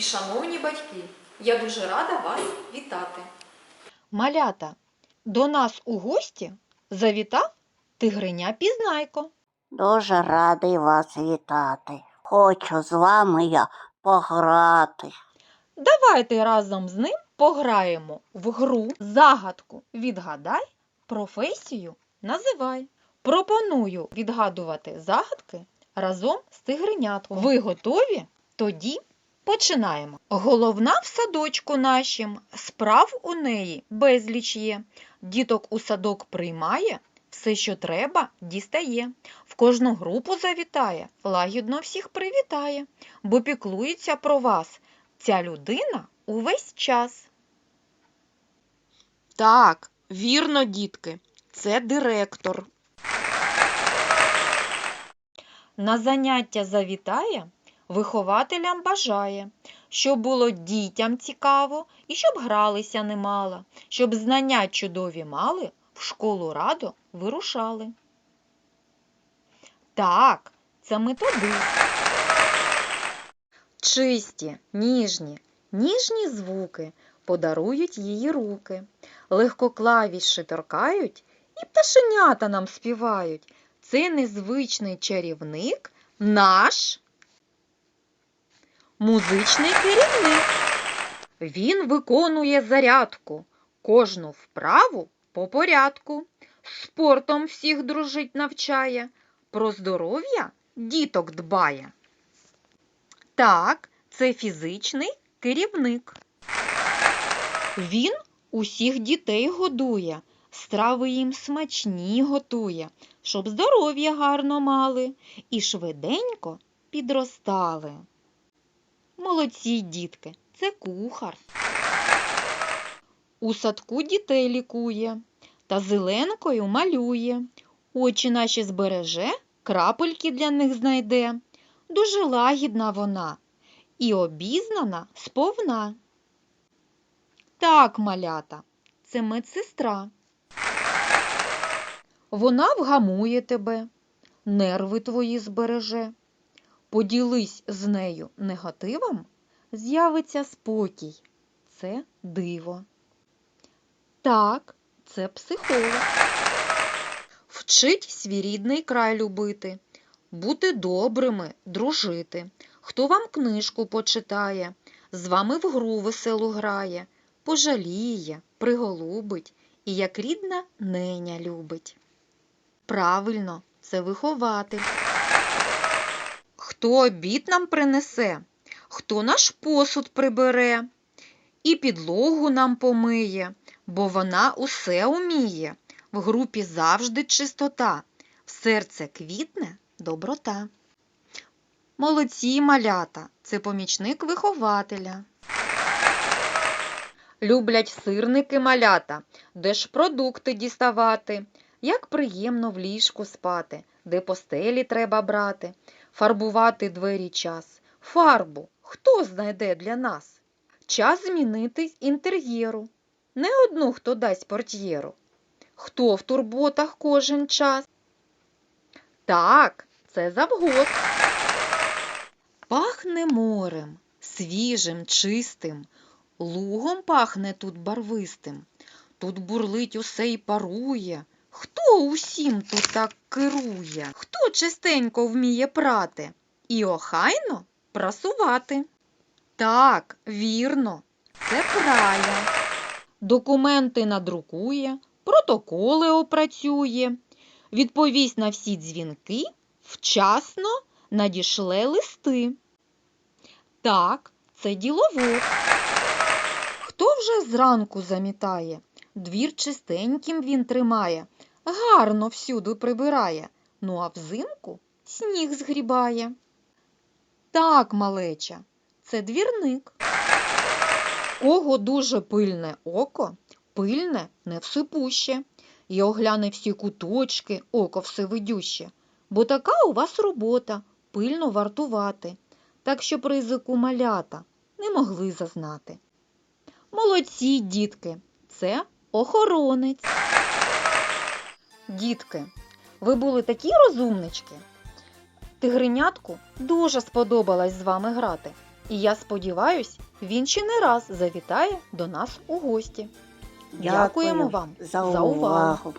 шановні батьки, я дуже рада вас вітати. Малята, до нас у гості завітав тигриня Пізнайко. Дуже радий вас вітати. Хочу з вами я пограти. Давайте разом з ним пограємо в гру загадку Відгадай, професію називай. Пропоную відгадувати загадки разом з тигринятком. Ви готові? Тоді починаємо. Головна в садочку нашім, справ у неї безліч є. Діток у садок приймає, все, що треба, дістає. В кожну групу завітає, лагідно всіх привітає, бо піклується про вас ця людина увесь час. Так, вірно, дітки, це директор. На заняття завітає, вихователям бажає, щоб було дітям цікаво і щоб гралися немало, щоб знання чудові мали, в школу радо вирушали. Так, це методист. Чисті, ніжні, ніжні звуки подарують її руки. Легко клавіші торкають і пташенята нам співають. Це незвичний чарівник наш музичний керівник. Він виконує зарядку, кожну вправу по порядку. Спортом всіх дружить навчає, про здоров'я діток дбає. Так, це фізичний керівник. Він усіх дітей годує, страви їм смачні готує, щоб здоров'я гарно мали і швиденько підростали. Молодці, дітки, це кухар. У садку дітей лікує та зеленкою малює. Очі наші збереже, крапельки для них знайде. Дуже лагідна вона і обізнана сповна. Так, малята, це медсестра. Вона вгамує тебе, нерви твої збереже. Поділись з нею негативом, з'явиться спокій. Це диво. Так, це психолог. Вчить свій рідний край любити, бути добрими, дружити. Хто вам книжку почитає, з вами в гру веселу грає, пожаліє, приголубить і як рідна неня любить. Правильно, це вихователь. Хто обід нам принесе, хто наш посуд прибере, і підлогу нам помиє, бо вона усе уміє. В групі завжди чистота, в серце квітне доброта. Молодці малята, це помічник вихователя. Люблять сирники малята, де ж продукти діставати, як приємно в ліжку спати, де постелі треба брати, фарбувати двері час. Фарбу хто знайде для нас? Час змінити інтер'єру. Не одну хто дасть портьєру. Хто в турботах кожен час? Так, це завгосп. Пахне морем, свіжим, чистим, лугом пахне тут барвистим. Тут бурлить усе й парує. Хто усім тут так керує? Хто чистенько вміє прати і охайно прасувати? Так, вірно, це прая. Документи надрукує, протоколи опрацює, відповість на всі дзвінки, вчасно надішле листи. Так, це діловод. Хто вже зранку замітає? Двір чистеньким він тримає, гарно всюди прибирає, ну а взимку сніг згрібає. Так, малеча, це двірник. Кого дуже пильне око, пильне невсипуще, і огляне всі куточки, око всевидюще, бо така у вас робота пильно вартувати, так щоб ризику малята не могли зазнати. Молодці, дітки, це охоронець. Дітки, ви були такі розумнички. Тигринятку дуже сподобалось з вами грати. І я сподіваюсь, він ще не раз завітає до нас у гості. Дякуємо вам за за увагу. увагу.